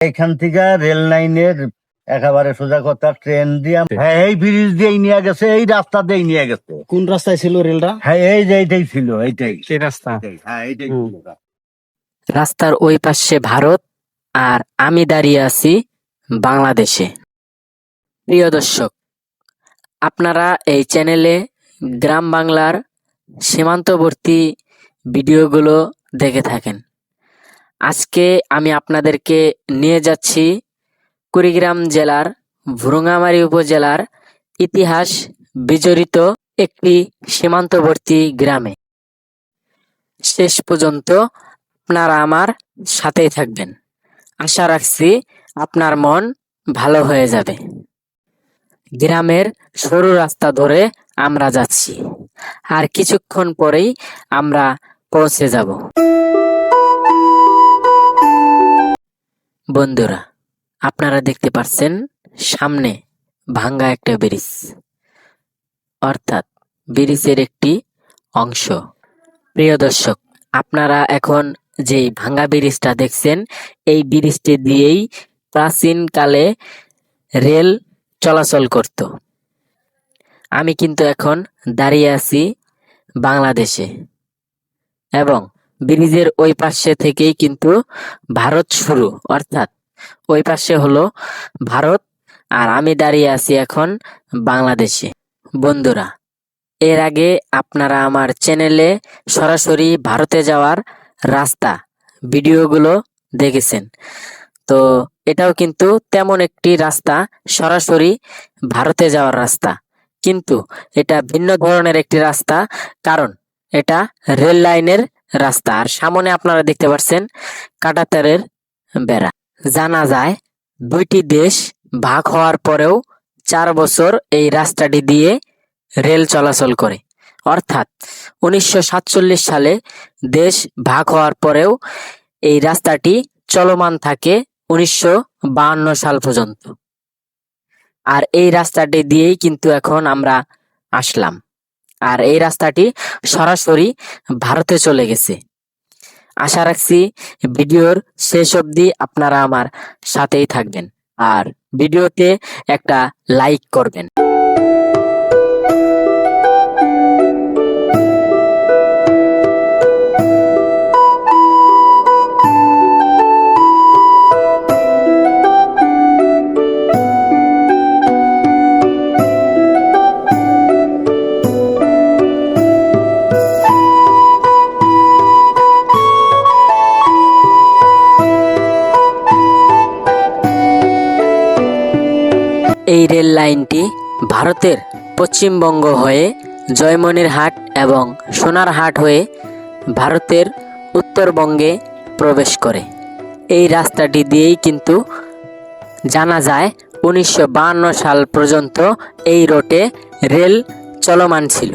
এখান থেকে রেল লাইনের একেবারে সোজা কথা ট্রেন দিয়ে হ্যাঁ এই ব্রিজ দিয়ে নিয়ে গেছে এই রাস্তা দিয়ে নিয়ে গেছে। কোন রাস্তায় ছিল রেলটা? হ্যাঁ এই যে এইটাই ছিল এইটাই। সেই রাস্তা। হ্যাঁ এইটাই ছিল রাস্তার ওই পাশে ভারত আর আমি দাঁড়িয়ে আছি বাংলাদেশে। প্রিয় দর্শক আপনারা এই চ্যানেলে গ্রাম বাংলার সীমান্তবর্তী ভিডিওগুলো দেখে থাকেন। আজকে আমি আপনাদেরকে নিয়ে যাচ্ছি কুড়িগ্রাম জেলার ভুরুঙ্গামারী উপজেলার ইতিহাস বিজড়িত একটি সীমান্তবর্তী গ্রামে। শেষ পর্যন্ত আপনারা আমার সাথেই থাকবেন। আশা রাখছি আপনার মন ভালো হয়ে যাবে। গ্রামের সরু রাস্তা ধরে আমরা যাচ্ছি। আর কিছুক্ষণ পরেই আমরা পৌঁছে যাব। বন্ধুরা, আপনারা দেখতে পাচ্ছেন সামনে ভাঙ্গা একটা ব্রিজ। অর্থাৎ ব্রিজের একটি অংশ। প্রিয় দর্শক, আপনারা এখন যে ভাঙ্গা ব্রিজটা দেখছেন, এই ব্রিজটি দিয়েই প্রাচীনকালে রেল চলাচল করত। আমি কিন্তু এখন দাঁড়িয়ে আছি বাংলাদেশে এবং ব্রিজের ওই পাশে থেকেই কিন্তু ভারত শুরু, অর্থাৎ ওই পাশে হলো ভারত, আর আমি দাঁড়িয়ে আছি এখন বাংলাদেশে। বন্ধুরা, এর আগে আপনারা আমার চ্যানেলে সরাসরি ভারতে যাওয়ার রাস্তা, ভিডিওগুলো দেখেছেন। তো এটাও কিন্তু তেমন একটি রাস্তা, সরাসরি ভারতে যাওয়ার রাস্তা। কিন্তু এটা ভিন্ন ধরনের একটি রাস্তা, কারণ এটা রেল লাইনের রাস্তা আর সামনে আপনারা দেখতে পাচ্ছেন কাটাতারের বেড়া। জানা যায় দুইটি দেশ ভাগ হওয়ার পরেও চার বছর এই রাস্তাটি দিয়ে রেল চলাচল করে। অর্থাৎ উনিশশো সাতচল্লিশ সালে দেশ ভাগ হওয়ার পরেও এই রাস্তাটি চলমান থাকে উনিশশো সাল পর্যন্ত। আর এই রাস্তাটি দিয়েই কিন্তু এখন আমরা আসলাম। আর এই রাস্তাটি সরাসরি ভারতে চলে গেছে। আশা রাখছি ভিডিওর শেষ অবধি আপনারা আমার সাথেই থাকবেন। আর ভিডিওতে একটা লাইক করবেন। এই রেল লাইনটি ভারতের পশ্চিমবঙ্গ হয়ে জয়মনিরহাট এবং সোনারহাট হয়ে ভারতের উত্তরবঙ্গে প্রবেশ করে। এই রাস্তাটি দিয়েই কিন্তু জানা যায় উনিশশো সাল পর্যন্ত এই রোটে রেল চলমান ছিল।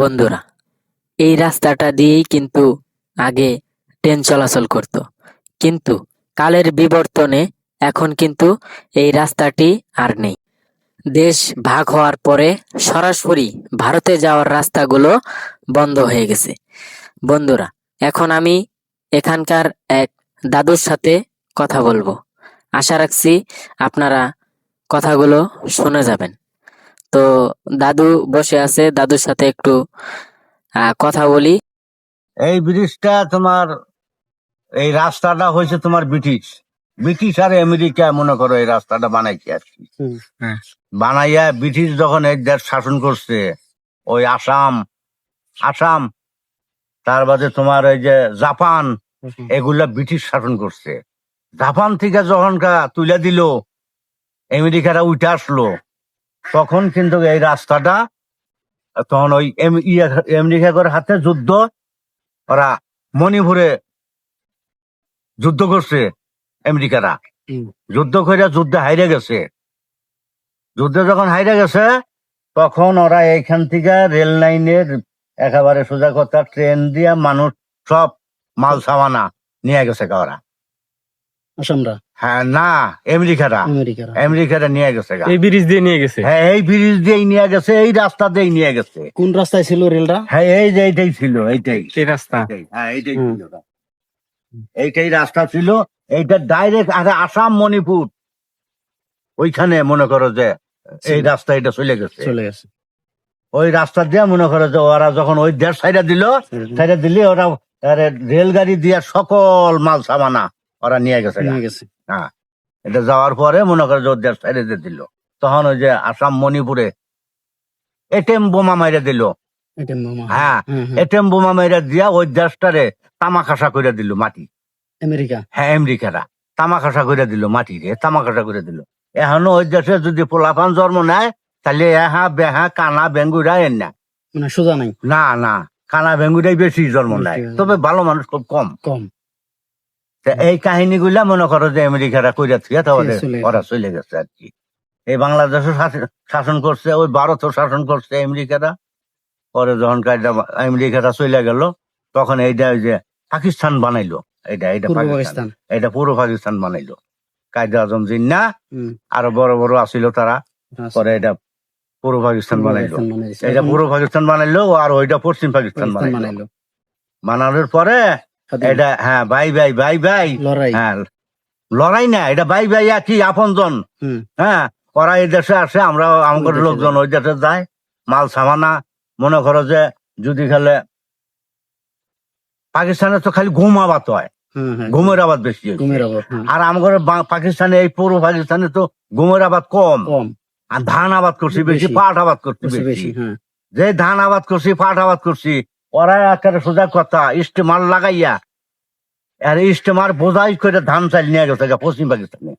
বন্ধুরা, এই রাস্তাটা দিয়েই কিন্তু আগে ট্রেন চলাচল করত। কিন্তু কালের বিবর্তনে এখন কিন্তু এই রাস্তাটি আর নেই। দেশ ভাগ হওয়ার পরে সরাসরি ভারতে যাওয়ার রাস্তাগুলো বন্ধ হয়ে গেছে। বন্ধুরা, এখন আমি এখানকার এক দাদুর সাথে কথা বলব। আশা রাখছি আপনারা কথাগুলো শুনে যাবেন। তো দাদু বসে আছে দাদুর সাথে একটু কথা বলি। এই ব্রিজটা তোমার এই রাস্তাটা হয়েছে তোমার ব্রিটিশ। ব্রিটিশ আর আমেরিকা মনে করো এই রাস্তাটা বানাইছে আর কি। হ্যাঁ। বানাইয়া ব্রিটিশ যখন এই দেশ শাসন করছে ওই আসাম আসাম তার বাদে তোমার ওই যে জাপান এগুলা ব্রিটিশ শাসন করছে। জাপান থেকে যখন তুলে দিল আমেরিকারা উঠে আসলো তখন কিন্তু এই রাস্তাটা তখন ওই এম- ইয়ে- হাতে যুদ্ধ ওরা মণিপুরে যুদ্ধ করছে আমেরিকারা। যুদ্ধ করে যুদ্ধে হাইরে গেছে। যুদ্ধে যখন হাইরে গেছে তখন ওরা এইখান থেকে রেল লাইনের একেবারে সোজা কথা ট্রেন দিয়ে মানুষ সব মাল সামানা নিয়ে গেছে ওরা। আসামরা? হ্যাঁ না আমেরিকারা। আমেরিকারা। আমেরিকারা নিয়ে গেছে এই ব্রিজ দিয়ে নিয়ে গেছে? হ্যাঁ এই ব্রিজ দিয়েই নিয়ে গেছে এই রাস্তা দিয়েই নিয়ে গেছে। কোন রাস্তায় ছিল রেলটা? হ্যাঁ এই যে এইটাই ছিল এইটাই। এই রাস্তা। হ্যাঁ এইটাই ছিল এইটাই রাস্তা ছিল এইটা ডাইরেক্ট আরে আসাম মণিপুর। ওইখানে মনে করো যে এই রাস্তা এটা চলে গেছে। চলে গেছে। ওই রাস্তা দিয়ে মনে করো যে ওরা যখন ওই দেড় সাইডে দিল সাইডে দিলে। ওরা রেলগাড়ি দিয়ে সকল মাল সামানা। ওরা নিয়ে গেছে। নিয়ে গেছে। এটা যাওয়ার পরে মনে করে যে ওদের সাইডে দিয়ে দিল। তখন ওই যে আসাম মণিপুরে এটিএম বোমা মাইরে দিল। হ্যাঁ হ্যাঁ, হ্যাঁ। বোমা মাইরে দিয়া ওই দেশটারে তামাকাশা করে দিল মাটি। আমেরিকা? হ্যাঁ আমেরিকারা। তামাকাশা করে দিল মাটি রে তামাকাশা করে দিল। এখনও ওই দেশে যদি পোলাপান জন্ম নেয় তাহলে এহা বেহা কানা বেঙ্গুরা এর না। মানে সোজা নাই? না না কানা বেঙ্গুরাই বেশি জন্ম নেয়। তবে ভালো মানুষ খুব কম। কম। এই কাহিনীগুলা মনে করো যে আমেরিকারা কইরা থুয়া তাহলে। ওরা চলে গেছে আর কি। এই বাংলাদেশও শাসন- করছে ওই ভারতও শাসন করছে আমেরিকারা। পরে যখন আমেরিকারা চলে গেল তখন এইটা ওই যে পাকিস্তান বানাইলো। এটা এটা পূর্ব পাকিস্তান। এটা পুরো পাকিস্তান বানাইলো। কায়দা আজম জিন্না আরও বড় বড় আছিল তারা। আচ্ছা। পরে এটা পাকিস্তান পূর্ব বানাইলো। পাকিস্তান বানাইছে। এটা এখন পুরো পাকিস্তান বানাইলো আর ওইটা পশ্চিম পাকিস্তান বানাইলো। বানাইলো। বানানোর পরে। এটা হ্যাঁ বাই বাই বাই বাই লড়াই। হ্যাঁ লড়াই না এটা বাই বাই একই আপনজন। হ্যাঁ ওরা এই দেশে আসে আমরা আমাদের লোকজন ওই দেশে যায় মাল সামানা। মনে করো যে যদি খেলে পাকিস্তানে তো খালি ঘুম আবাদ হয়। ঘুমের আবাদ বেশি হ্যাঁ। আর আমাদের পাকিস্তানে এই পূর্ব পাকিস্তানে তো ঘুমের আবাদ কম। আর ধান আবাদ করছি বেশি। পাট আবাদ করছি বেশি হ্যাঁ। যে ধান আবাদ করছি পাট আবাদ করছি ওরা একেবারে সোজা কথা ইস্টেমার লাগাইয়া। আর ইস্টেমার বোঝাই করে ধান চাল নিয়ে গেছে পশ্চিম পাকিস্তানে।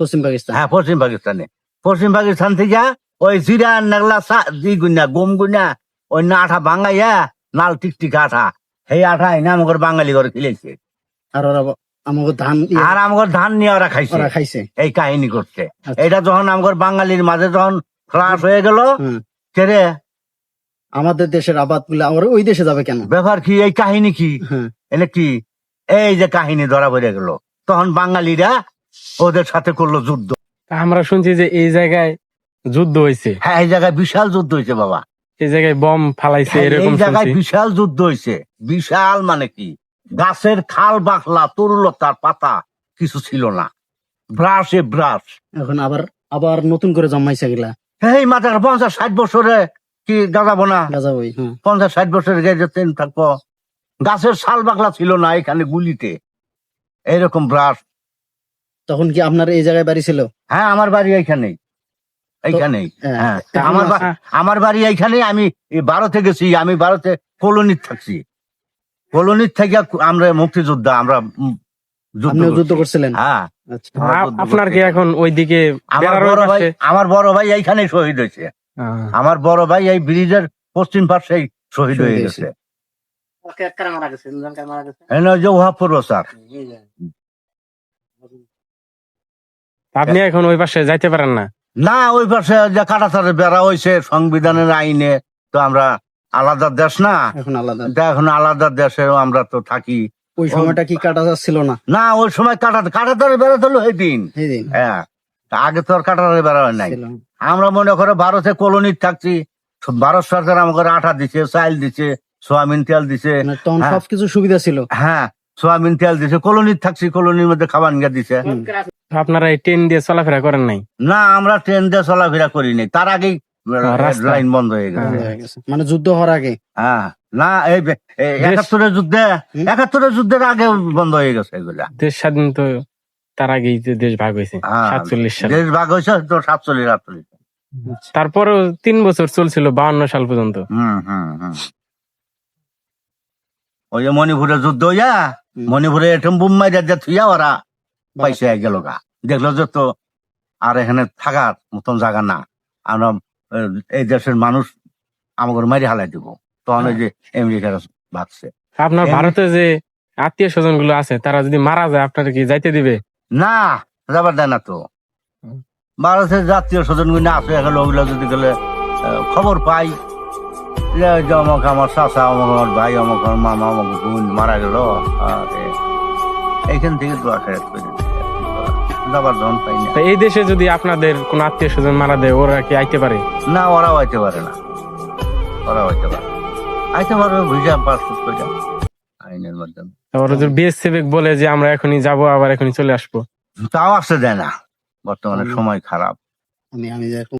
পশ্চিম পাকিস্তান। হ্যাঁ পশ্চিম পাকিস্তানে। পশ্চিম পাকিস্তান থেকে ওই জিরা নাগলা দি গুনা গম গুনা ওই না আঠা ভাঙাইয়া নাল টিকটিক আঠা সেই আঠা এনে আমাদের বাঙালি ঘরে খেলেছে আর ওরা আমাকে ধান আর আমাদের ধান নিয়ে ওরা খাইছে। ওরা খাইছে। এই কাহিনী করছে। আচ্ছা। এটা যখন আমাদের বাঙালির মাঝে যখন ফ্লাশ হয়ে গেল হুম। আমাদের দেশের আবাদগুলা ওরা ওই দেশে যাবে কেন? ব্যাপার কি এই কাহিনী কি? হ্যাঁ। এনে কি? এই যে কাহিনী ধরা পড়ে গেল। তখন বাঙালিরা ওদের সাথে করল যুদ্ধ। আমরা শুনছি যে এই জায়গায় যুদ্ধ হয়েছে। হ্যাঁ এই জায়গায় বিশাল যুদ্ধ হয়েছে বাবা। এই জায়গায় বম ফালাইছে হ্যাঁ, এরকম এই জায়গায় বিশাল যুদ্ধ হয়েছে। বিশাল মানে কি? গাছের খাল বাকলা তরুলতার পাতা কিছু ছিল না। ব্রাশে ব্রাশ। এখন আবার আবার নতুন করে জন্মাইছে গেলা এই মাথার পঞ্চাশ ষাট বছরে কি গাজাবো না পঞ্চাশ ষাট বছরের গেছে ট্রেন থাকব গাছের শাল বাকলা ছিল না এখানে গুলিতে। এইরকম ব্রাশ তখন কি আপনার এই জায়গায় বাড়ি ছিল? হ্যাঁ আমার বাড়ি এইখানেই। এইখানেই। হ্যাঁ, হ্যাঁ আমার হ্যাঁ। আমার বাড়ি এইখানে আমি ভারতে গেছি আমি ভারতে কলোনির থাকছি। কলোনির থেকে আমরা মুক্তিযোদ্ধা আমরা যুদ্ধ যুদ্ধ করছিলেন? হ্যাঁ। আচ্ছা। আপনার কি এখন ওইদিকে আমার বড় ওই ভাই আমার বড় ভাই এইখানে শহীদ হয়েছে। আমার বড় ভাই এই ব্রিজের পশ্চিম পাশেই শহীদ হয়ে গেছে। আপনি এখন ওই পাশে যাইতে পারেন না? না ওই পাশে যে কাটাতারে বেড়া হয়েছে সংবিধানের আইনে তো আমরা আলাদা দেশ না। এখন আলাদা। এখন আলাদা দেশে আমরা তো থাকি। ওই সময়টা কি কাটা যাচ্ছিল না? না ওই সময় কাটা কাটাতারে বেড়া তো এই দিন হ্যাঁ আগে তো আর কাটাতারে বেড়া হয় নাই। ছিল। আমরা মনে করো ভারতে কলোনি থাকছি ভারত সরকার আমাকে আটা দিছে চাইল দিছে সোয়াবিন তেল দিছে। মানে তখন হ্যাঁ। সবকিছু সুবিধা ছিল। হ্যাঁ সোয়াবিন তেল দিছে কলোনির থাকছি কলোনির মধ্যে খাবার নিয়ে দিছে। আপনারা এই ট্রেন দিয়ে চলাফেরা করেন নাই? না আমরা ট্রেন দিয়ে চলাফেরা করি নাই। তার আগেই লাইন বন্ধ হয়ে গেছে। হয়ে গেছে। মানে যুদ্ধ হওয়ার আগে। হ্যাঁ না এই। একাত্তরের যুদ্ধে একাত্তরের যুদ্ধের আগে বন্ধ হয়ে গেছে এগুলা। দেশ স্বাধীন তো তার আগেই যে দেশ ভাগ হয়েছে হ্যাঁ। সাতচল্লিশ সালে। দেশ ভাগ হয়েছে তো সাতচল্লিশ আটচল্লিশ। তারপরেও তিন বছর চলছিল বাউন্ন সাল পর্যন্ত। হুম হুম হুম। ওই যে মণিপুরে যুদ্ধ হইয়া মণিপুরে এটম বুম মাইরা যে থুইয়া ওরা পয়সা গেল গা দেখল যে তো আর এখানে থাকার মতন জায়গা না। আমরা এই দেশের মানুষ আমাকে মারি হালাই দিব। তখন ওই যে আমেরিকার ভাগছে। আপনার ভারতে যে আত্মীয় স্বজনগুলো আছে তারা যদি মারা যায় আপনার কি যাইতে দিবে? না যাবার দেয় না তো। ভারতের জাতীয় স্বজনগুলো আছে এখন ওগুলো যদি গেলে খবর পাই। অমুক আমার চাচা অমুক আমার ভাই অমুক আমার মামা অমুক বোন মারা গেল এইখান থেকে তো আসে যাবার ধন পাই না। এই দেশে যদি আপনাদের কোন আত্মীয় স্বজন মারা দেয় ওরা কি আইতে পারে? না ওরাও আইতে পারে না। ওরাও আইতে পারে আইতে পারবে ভিসা পাসপোর্ট করে আইনের মাধ্যমে। তারপর বলে যে আমরা এখনই যাব আবার এখনই চলে আসব। তাও আসতে দেয় না। বর্তমানে সময় খারাপ। আমি আমি